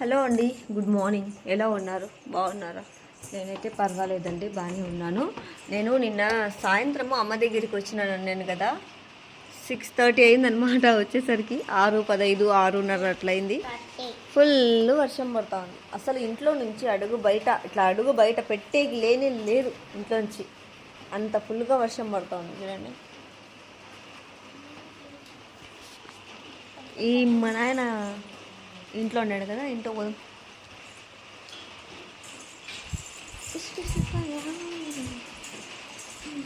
Hello అండి good morning. ఎలా ఉన్నారు? బాగున్నారా? నేనైతే పర్వాలేదండి బాగానే ఉన్నాను. నేను నిన్న సాయంత్రము అమ్మ దగ్గరికి వచ్చినాను నేను కదా. సిక్స్ థర్టీ అయిందనమాట వచ్చేసరికి. ఆరు పదైదు ఆరున్నర అట్లయింది. ఫుల్ వర్షం పడతా ఉంది అసలు ఇంట్లో నుంచి అడుగు బయట ఇట్లా అడుగు బయట పెట్టేకి లేని ఇంట్లో నుంచి. అంత ఫుల్గా వర్షం పడతా ఉంది చూడండి. ఈ మా నాయన ఇంట్లో ఉన్నాడు కదా ఇంట్లో పోదాం.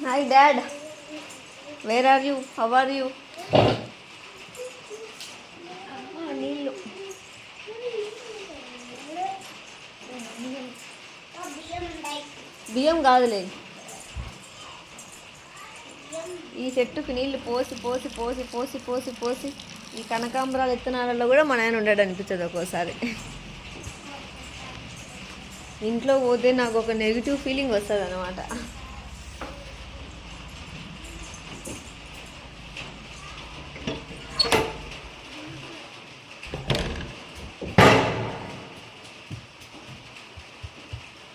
Hi dad where are you how are you నీళ్ళు. బియ్యం కాదులే. ఈ చెట్టుకి నీళ్ళు పోసి పోసి పోసి పోసి పోసి పోసి ఈ కనకాంబరాల విత్తనాలలో కూడా మన ఆయన ఉండడు అనిపించదు ఒక్కోసారి. ఇంట్లో పోతే నాకు ఒక నెగిటివ్ ఫీలింగ్ వస్తుంది అనమాట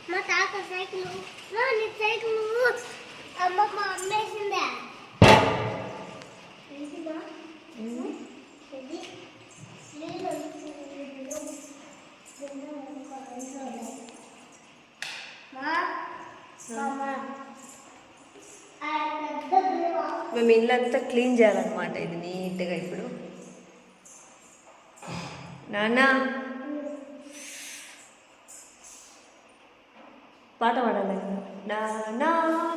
మా తాత సైకిల్ సైకిల్ అమ్మ అమ్మేసిందా ఏంటిదా? ఇది నీళ్ళు మా మేము ఇల్లంతా క్లీన్ చేయాలన్నమాట. ఇది నీట్గా ఇప్పుడు. నాన్న. పాట పాడాలి. నానా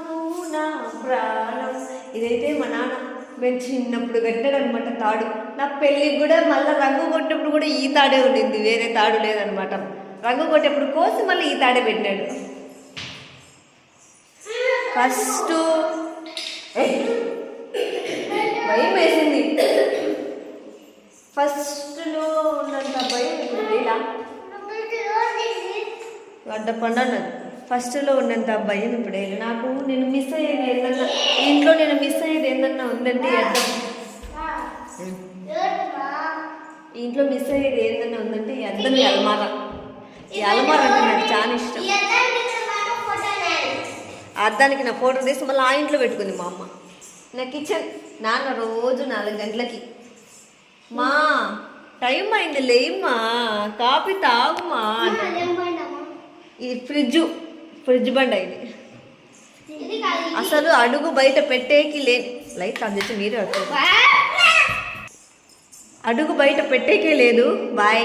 నువ్వు నా ప్రాణం. ఇదైతే మా నాన్న మేము చిన్నప్పుడు కట్టాడనమాట తాడు. నా పెళ్ళికి కూడా మళ్ళీ రంగు కొట్టేప్పుడు కూడా ఈ తాడే ఉండింది. వేరే తాడు లేదనమాట రంగు కొట్టేప్పుడు కోసి మళ్ళీ ఈ తాడే పెట్టినాడు ఫస్ట్. భయం వేసింది. ఫస్ట్లో ఉన్నంత భయం ఇప్పుడు లేదా? గడ్డ పండన్నది ఫస్ట్లో ఉన్నంత భయం ఇప్పుడు నాకు నేను మిస్ అయ్యేది ఏందన్నా ఇంట్లో నేను మిస్ అయ్యేది ఏందన్నా ఉందంటే ఇంట్లో మిస్ అయ్యేది ఏందన్నా ఉందంటే ఈ ఈ అలమార. ఈ అలమార అంటే నాకు చాలా ఇష్టం. అద్దానికి నా ఫోటో తీసి మళ్ళీ ఆ ఇంట్లో పెట్టుకుంది మా అమ్మ. నా కిచెన్ నాన్న రోజు నాలుగు గంటలకి. మా టైం అయింది లేమ్మా కాఫీ తాగుమా. ఈ ఫ్రిడ్జ్ ఫ్రిడ్జ్ బండ్ అయింది. అసలు అడుగు బయట పెట్టేకి లే లైట్ ఆన్ చేసి మీరే అడుగు బయట పెట్టేకే లేదు. బాయ్.